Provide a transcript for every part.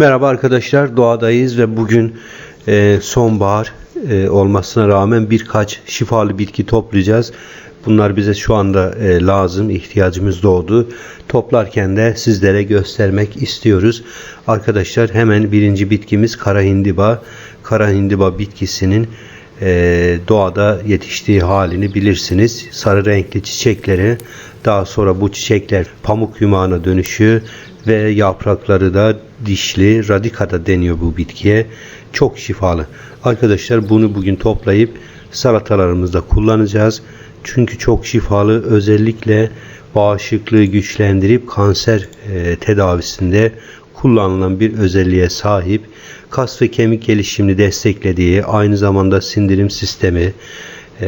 Merhaba arkadaşlar, doğadayız ve bugün e, sonbahar e, olmasına rağmen birkaç şifalı bitki toplayacağız. Bunlar bize şu anda e, lazım, ihtiyacımız doğdu. Toplarken de sizlere göstermek istiyoruz. Arkadaşlar hemen birinci bitkimiz kara hindiba. Kara hindiba bitkisinin e, doğada yetiştiği halini bilirsiniz. Sarı renkli çiçekleri daha sonra bu çiçekler pamuk yumağına dönüşüyor ve yaprakları da dişli radikada deniyor bu bitkiye. Çok şifalı. Arkadaşlar bunu bugün toplayıp salatalarımızda kullanacağız. Çünkü çok şifalı özellikle bağışıklığı güçlendirip kanser e, tedavisinde kullanılan bir özelliğe sahip. Kas ve kemik gelişimini desteklediği, aynı zamanda sindirim sistemi e,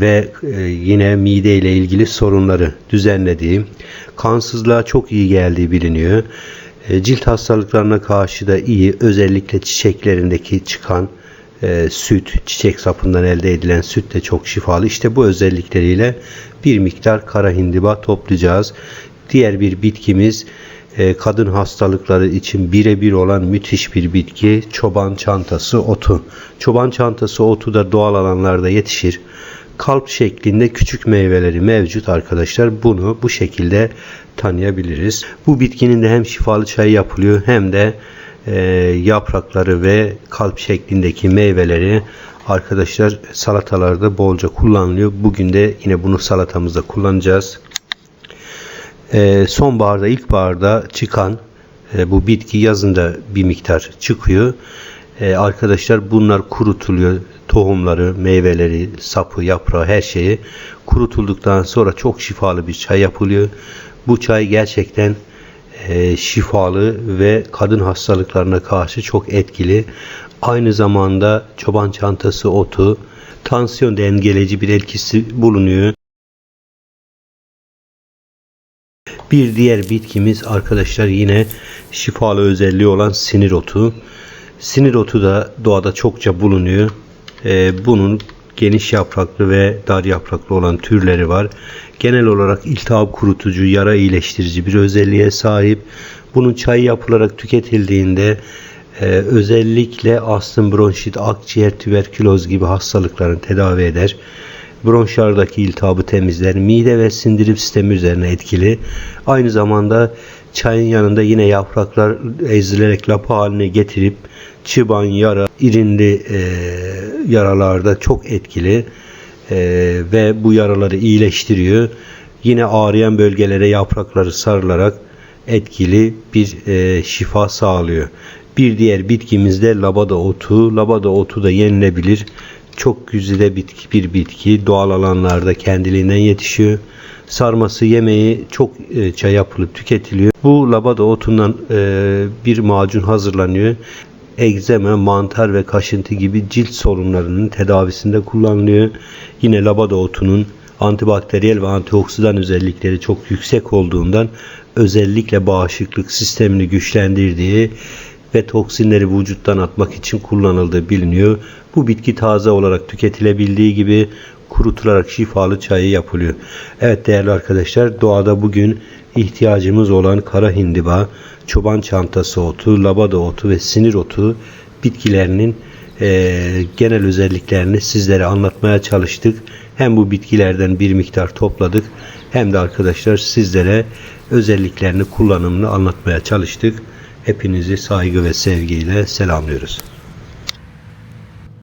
ve e, yine mide ile ilgili sorunları düzenlediği, kansızlığa çok iyi geldiği biliniyor. E, cilt hastalıklarına karşı da iyi, özellikle çiçeklerindeki çıkan e, süt, çiçek sapından elde edilen süt de çok şifalı. İşte bu özellikleriyle bir miktar kara hindiba toplayacağız. Diğer bir bitkimiz e, kadın hastalıkları için birebir olan müthiş bir bitki çoban çantası otu. Çoban çantası otu da doğal alanlarda yetişir. Kalp şeklinde küçük meyveleri mevcut arkadaşlar. Bunu bu şekilde tanıyabiliriz. Bu bitkinin de hem şifalı çay yapılıyor hem de e, yaprakları ve kalp şeklindeki meyveleri arkadaşlar salatalarda bolca kullanılıyor. Bugün de yine bunu salatamızda kullanacağız. E, sonbaharda ilkbaharda çıkan e, bu bitki yazında bir miktar çıkıyor. E, arkadaşlar bunlar kurutuluyor. Tohumları, meyveleri, sapı, yaprağı her şeyi kurutulduktan sonra çok şifalı bir çay yapılıyor. Bu çay gerçekten e, şifalı ve kadın hastalıklarına karşı çok etkili. Aynı zamanda çoban çantası otu tansiyon dengeleyici bir etkisi bulunuyor. Bir diğer bitkimiz arkadaşlar yine şifalı özelliği olan sinir otu. Sinir otu da doğada çokça bulunuyor. Ee, bunun geniş yapraklı ve dar yapraklı olan türleri var. Genel olarak iltihap kurutucu, yara iyileştirici bir özelliğe sahip. Bunun çayı yapılarak tüketildiğinde e, özellikle astım, bronşit, akciğer, tüberküloz gibi hastalıkların tedavi eder. Bronşlardaki iltihabı temizler. Mide ve sindirim sistemi üzerine etkili. Aynı zamanda çayın yanında yine yapraklar ezilerek lapa haline getirip çıban, yara, irindi e, yaralarda çok etkili e, ve bu yaraları iyileştiriyor. Yine ağrıyan bölgelere yaprakları sarılarak etkili bir e, şifa sağlıyor. Bir diğer bitkimiz de labada otu. Labada otu da yenilebilir. Çok güzide bitki bir bitki. Doğal alanlarda kendiliğinden yetişiyor. Sarması yemeği çok e, çay yapılıp tüketiliyor. Bu labada otundan e, bir macun hazırlanıyor. Egzema, mantar ve kaşıntı gibi cilt sorunlarının tedavisinde kullanılıyor. Yine labada otunun antibakteriyel ve antioksidan özellikleri çok yüksek olduğundan özellikle bağışıklık sistemini güçlendirdiği ve toksinleri vücuttan atmak için kullanıldığı biliniyor. Bu bitki taze olarak tüketilebildiği gibi kurutularak şifalı çayı yapılıyor. Evet değerli arkadaşlar doğada bugün ihtiyacımız olan kara hindiba, çoban çantası otu, labada otu ve sinir otu bitkilerinin e, genel özelliklerini sizlere anlatmaya çalıştık. Hem bu bitkilerden bir miktar topladık hem de arkadaşlar sizlere özelliklerini kullanımını anlatmaya çalıştık. Hepinizi saygı ve sevgiyle selamlıyoruz.